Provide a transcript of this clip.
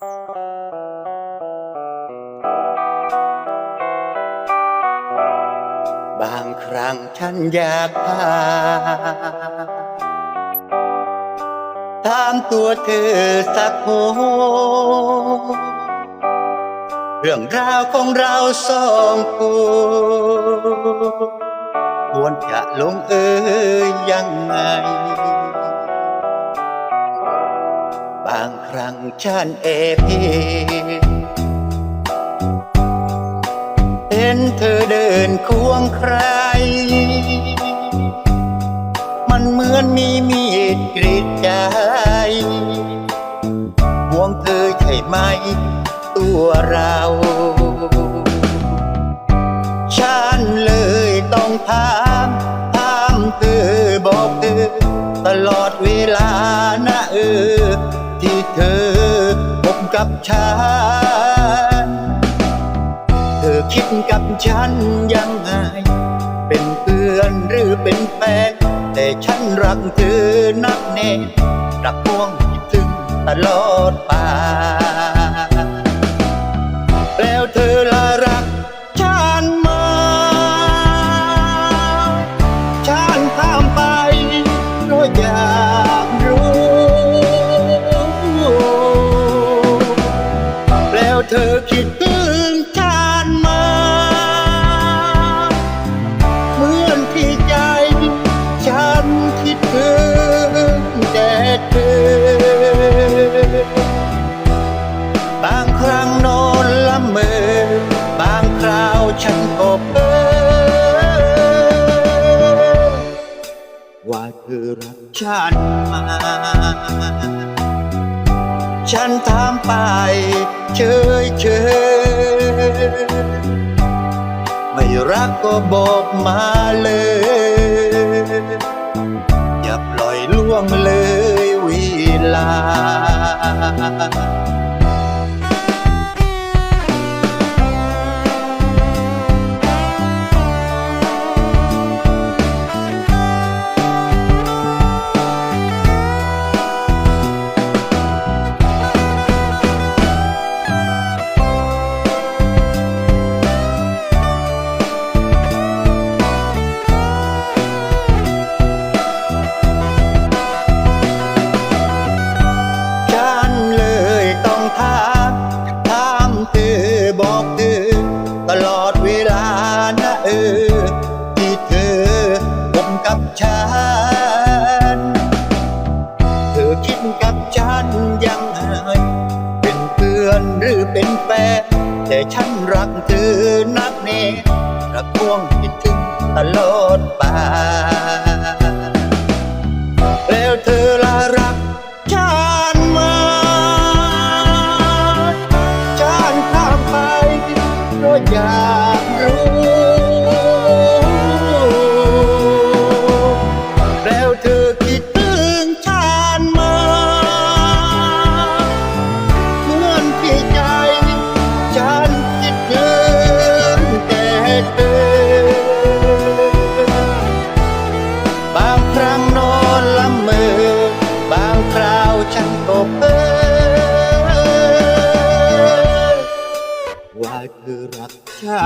บางครั้งฉันอยากพาถามตัวเธอสักโหเรื่องราวของเราสองคนควรจะลงเอยยังไง บางครั้งฉันเอเพเห็นเธอเดินควงใคร มันเหมือนมีมีดกรีดใจห่วงเธอใช่ไหม ตัวเรา ฉันเลยต้องถามถามเธอบอกเธอ ตลอดเวลานะเออ เธอพบกับฉัน เธอคิดกับฉันยังไง เป็นเพื่อนหรือเป็นแฟน แต่ฉันรักเธอนักแน่รักห่วงคิดถึงตลอดไป เธอคิดถึงฉันมาเหมือนที่ใจ ฉันคิดถึงแต่เธอบางครั้งนอนละเมอบางคราวฉันก็เพ้อว่าเธอรักฉันมา ฉันถามไปเฉยเฉยๆไม่รักก็บอกมาเลย อย่าปล่อยล่วงเลยเวลา รือเป็นแฟนแต่ฉันรักเธอนักแน่รักพวงคิดถึงตลอดไปแล้วเธอละรักฉันไหมาฉันข้ามไปเพราะอยาก ว่